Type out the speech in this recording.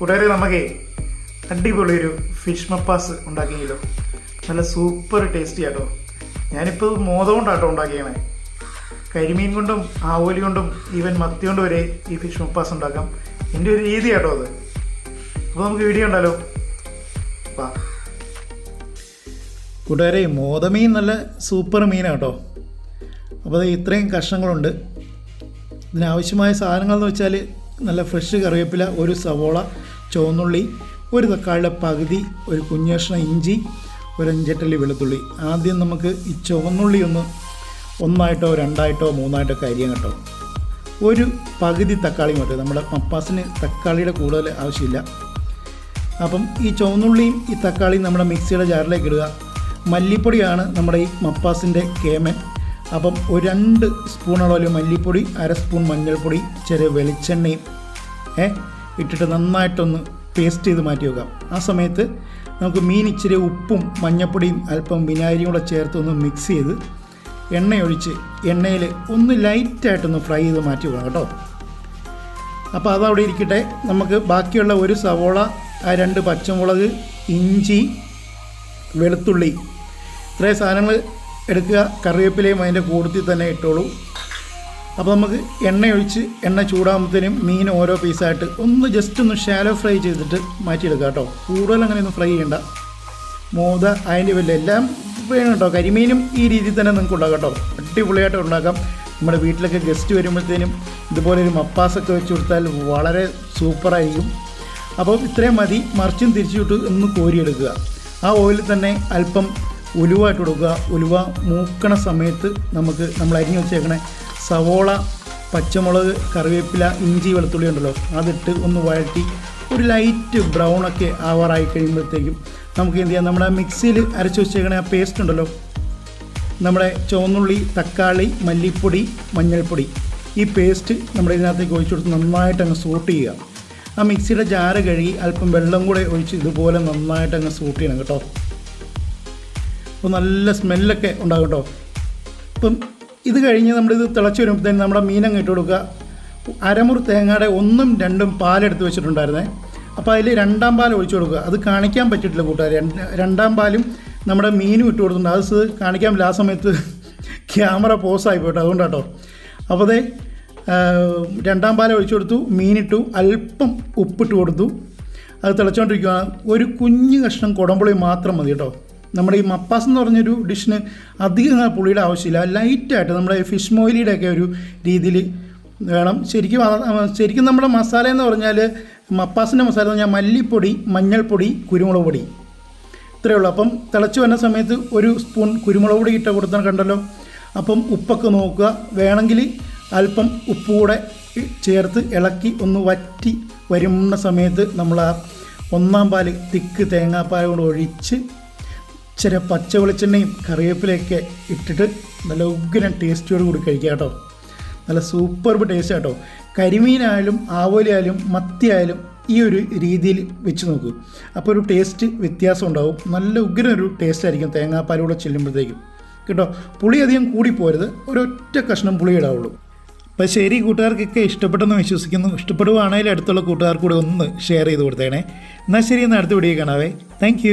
കൂട്ടുകാരെ നമുക്ക് അടിപൊളി ഒരു ഫിഷ് മപ്പാസ് ഉണ്ടാക്കിയല്ലോ. നല്ല സൂപ്പർ ടേസ്റ്റി ആട്ടോ. ഞാനിപ്പോൾ മോദം കൊണ്ടാട്ടോ ഉണ്ടാക്കിയണേ. കരിമീൻ കൊണ്ടും ആവോലി കൊണ്ടും ഈവൻ മത്തി കൊണ്ട് വരെ ഈ ഫിഷ് മപ്പാസ് ഉണ്ടാക്കാം. എന്റെ ഒരു രീതി ആട്ടോ അത്. അപ്പോൾ നമുക്ക് വീഡിയോ ഉണ്ടല്ലോ വാ. കൂട്ടുകാരെ മോദമീൻ നല്ല സൂപ്പർ മീനാട്ടോ. അപ്പോൾ അത് ഇത്രയും കഷ്ണങ്ങളുണ്ട്. ഇതിനാവശ്യമായ സാധനങ്ങളെന്ന് വെച്ചാൽ നല്ല ഫ്രഷ് കറിവേപ്പില ഒരു സവോള ചുവന്നുള്ളി ഒരു തക്കാളിയുടെ പകുതി ഒരു കുഞ്ഞേഷണ ഇഞ്ചി ഒരു അഞ്ചെട്ടല്ലി വെളുത്തുള്ളി. ആദ്യം നമുക്ക് ഈ ചുവന്നുള്ളി ഒന്ന് ഒന്നായിട്ടോ രണ്ടായിട്ടോ മൂന്നായിട്ടോ ഒക്കെ അരിയാൻ കേട്ടോ. ഒരു പകുതി തക്കാളി മതി. നമ്മുടെ മപ്പാസിന് തക്കാളിയുടെ കൂടുതൽ ആവശ്യമില്ല. അപ്പം ഈ ചുവന്നുള്ളിയും ഈ തക്കാളിയും നമ്മുടെ മിക്സിയുടെ ജാറിലേക്ക് ഇടുക. മല്ലിപ്പൊടിയാണ് നമ്മുടെ ഈ മപ്പാസിന്റെ കേമൻ. അപ്പം ഒരു രണ്ട് സ്പൂൺ അളവിൽ മല്ലിപ്പൊടി അര സ്പൂൺ മഞ്ഞൾപ്പൊടി ചെറിയ വെളിച്ചെണ്ണയും ഏ ഇട്ടിട്ട് നന്നായിട്ടൊന്ന് പേസ്റ്റ് ചെയ്ത് മാറ്റി വെക്കാം. ആ സമയത്ത് നമുക്ക് മീൻ ഇച്ചിരി ഉപ്പും മഞ്ഞൾപ്പൊടിയും അല്പം വിനാഗിരിയും കൂടെ ചേർത്ത് ഒന്ന് മിക്സ് ചെയ്ത് എണ്ണയൊഴിച്ച് എണ്ണയിൽ ഒന്ന് ലൈറ്റായിട്ടൊന്ന് ഫ്രൈ ചെയ്ത് മാറ്റി വെക്കണം കേട്ടോ. അപ്പോൾ അതവിടെ ഇരിക്കട്ടെ. നമുക്ക് ബാക്കിയുള്ള ഒരു സവോള ആ രണ്ട് പച്ചമുളക് ഇഞ്ചി വെളുത്തുള്ളി ഇത്രയും സാധനങ്ങൾ എടുക്കുക. കറിവേപ്പിലയും അതിന്റെ കൂടുതൽ തന്നെ ഇട്ടോളൂ. അപ്പോൾ നമുക്ക് എണ്ണ ഒഴിച്ച് എണ്ണ ചൂടാകുമ്പോഴത്തേനും മീൻ ഓരോ പീസായിട്ട് ഒന്ന് ജസ്റ്റ് ഒന്ന് ഷാലോ ഫ്രൈ ചെയ്തിട്ട് മാറ്റിയെടുക്കുക കേട്ടോ. കൂടുതൽ അങ്ങനെ ഒന്ന് ഫ്രൈ ചെയ്യണ്ട. മോത അതിന്റെ വലിയ എല്ലാം വേണം കേട്ടോ. കരിമീനും ഈ രീതിയിൽ തന്നെ നിങ്ങൾക്ക് ഉണ്ടാക്കാം കേട്ടോ. അടിപൊളിയായിട്ട് ഉണ്ടാക്കാം. നമ്മുടെ വീട്ടിലൊക്കെ ഗസ്റ്റ് വരുമ്പോഴത്തേനും ഇതുപോലെ ഒരു മപ്പാസൊക്കെ വെച്ച് കൊടുത്താൽ വളരെ സൂപ്പറായിരിക്കും അപ്പോൾ ഇത്രയും മതി. മറിച്ചും തിരിച്ചു വിട്ട് ഒന്ന് കോരിയെടുക്കുക. ആ ഓയിലിൽ തന്നെ അല്പം ഉലുവ ഇട്ട് കൊടുക്കുക. ഉലുവ മൂക്കണ സമയത്ത് നമുക്ക് നമ്മൾ അരിഞ്ഞു വെച്ചേക്കണ. സവോള പച്ചമുളക് കറിവേപ്പില ഇഞ്ചി വെളുത്തുള്ളി ഉണ്ടല്ലോ. അതിട്ട് ഒന്ന് വഴറ്റി ഒരു ലൈറ്റ് ബ്രൗൺ ഒക്കെ ആവാറായി കഴിയുമ്പോഴത്തേക്കും നമുക്ക് എന്ത് ചെയ്യാം? നമ്മുടെ മിക്സിയിൽ അരച്ച് വെച്ചേക്കണ ആ പേസ്റ്റ് ഉണ്ടല്ലോ. നമ്മുടെ ചുവന്നുള്ളി തക്കാളി മല്ലിപ്പൊടി മഞ്ഞൾപ്പൊടി ഈ പേസ്റ്റ് നമ്മുടെ ഇതിനകത്തേക്ക് ഒഴിച്ചു കൊടുത്ത് നന്നായിട്ട് അങ്ങ് സൂട്ട് ചെയ്യുക. ആ മിക്സിയുടെ ജാറ് കഴുകി അല്പം വെള്ളം കൂടെ ഒഴിച്ച് ഇതുപോലെ നന്നായിട്ടങ്ങ് സൂട്ട് ചെയ്യണം കേട്ടോ. അപ്പോൾ നല്ല സ്മെല്ലൊക്കെ ഉണ്ടാകും കേട്ടോ ഇപ്പം ഇത് കഴിഞ്ഞ് നമ്മളിത് തിളച്ച് വരുമ്പോഴത്തേന് നമ്മുടെ മീനങ്ങ് ഇട്ട് കൊടുക്കുക. അരമുറി തേങ്ങയുടെ ഒന്നും രണ്ടും പാലെടുത്ത് വെച്ചിട്ടുണ്ടായിരുന്നേ. അപ്പോൾ അതിൽ രണ്ടാം പാൽ ഒഴിച്ചു കൊടുക്കുക. അത് കാണിക്കാൻ പറ്റിയിട്ടില്ല കൂട്ടുകാർ രണ്ടാം പാലും നമ്മുടെ മീനും ഇട്ട് കൊടുത്തിട്ടുണ്ട്. അത് കാണിക്കാൻ ആ സമയത്ത് ക്യാമറ പോസായി പോയിട്ട് അതുകൊണ്ടാട്ടോ. അപ്പോൾ അതേ രണ്ടാം പാൽ ഒഴിച്ചു കൊടുത്തു മീനിട്ടു അല്പം ഉപ്പിട്ട് കൊടുത്തു. അത് തിളച്ചുകൊണ്ടിരിക്കുകയാണ് ഒരു കുഞ്ഞു കഷ്ണം കുടംപുളി മാത്രം മതി കേട്ടോ നമ്മുടെ ഈ മപ്പാസ് എന്ന് പറഞ്ഞൊരു ഡിഷിന് അധികം പുളിയുടെ ആവശ്യമില്ല. ലൈറ്റായിട്ട് നമ്മുടെ ഫിഷ് മോയിലിയുടെ ഒക്കെ ഒരു രീതിയിൽ വേണം. ശരിക്കും ശരിക്കും നമ്മുടെ മസാല എന്ന് പറഞ്ഞാൽ മപ്പാസിന്റെ മസാല എന്ന് പറഞ്ഞാൽ മല്ലിപ്പൊടി മഞ്ഞൾപ്പൊടി കുരുമുളക് പൊടി. ഇത്രയേ ഉള്ളൂ. അപ്പം തിളച്ച് വരുന്ന സമയത്ത് ഒരു സ്പൂൺ കുരുമുളക് പൊടി ഇട്ട് കൊടുത്താൽ കണ്ടല്ലോ. അപ്പം ഉപ്പൊക്കെ നോക്കുക. വേണമെങ്കിൽ അല്പം ഉപ്പ് കൂടെ ചേർത്ത് ഇളക്കി ഒന്ന് വറ്റി വരുന്ന സമയത്ത് നമ്മൾ ആ ഒന്നാം പാൽ തിക്ക് തേങ്ങാപ്പാൽ കൊണ്ട് ഒഴിച്ച് ഇച്ചിരി പച്ച വെളിച്ചെണ്ണയും കറിവേപ്പിലയൊക്കെ ഇട്ടിട്ട് നല്ല ഉഗ്രൻ ടേസ്റ്റിയോട് കൂടി കഴിക്കുക കേട്ടോ. നല്ല സൂപ്പർബ് ടേസ്റ്റ് കേട്ടോ. കരിമീനായാലും ആവോലിയായാലും മത്തിയായാലും ഈ ഒരു രീതിയിൽ വെച്ച് നോക്കൂ. അപ്പോൾ ഒരു ടേസ്റ്റ് വ്യത്യാസം ഉണ്ടാവും. നല്ല ഉഗ്രൻ ഒരു ടേസ്റ്റ് ആയിരിക്കും തേങ്ങാപ്പാലൂടെ ചെല്ലുമ്പോഴത്തേക്കും. കേട്ടോ പുളി അധികം കൂടി കൂടിപ്പോരുത് ഒരൊറ്റ കഷ്ണം പുളി ഇടാവുള്ളൂ. അപ്പോൾ ശരി കൂട്ടുകാർക്കൊക്കെ ഇഷ്ടപ്പെട്ടെന്ന് വിശ്വസിക്കുന്നു. ഇഷ്ടപ്പെടുവാണെങ്കിൽ അടുത്തുള്ള കൂട്ടുകാർക്കൂടെ ഒന്ന് ഷെയർ ചെയ്ത് കൊടുത്തേണേ എന്നാൽ ശരി എന്നാൽ അടുത്ത വീഡിയോ കാണാവേ. താങ്ക്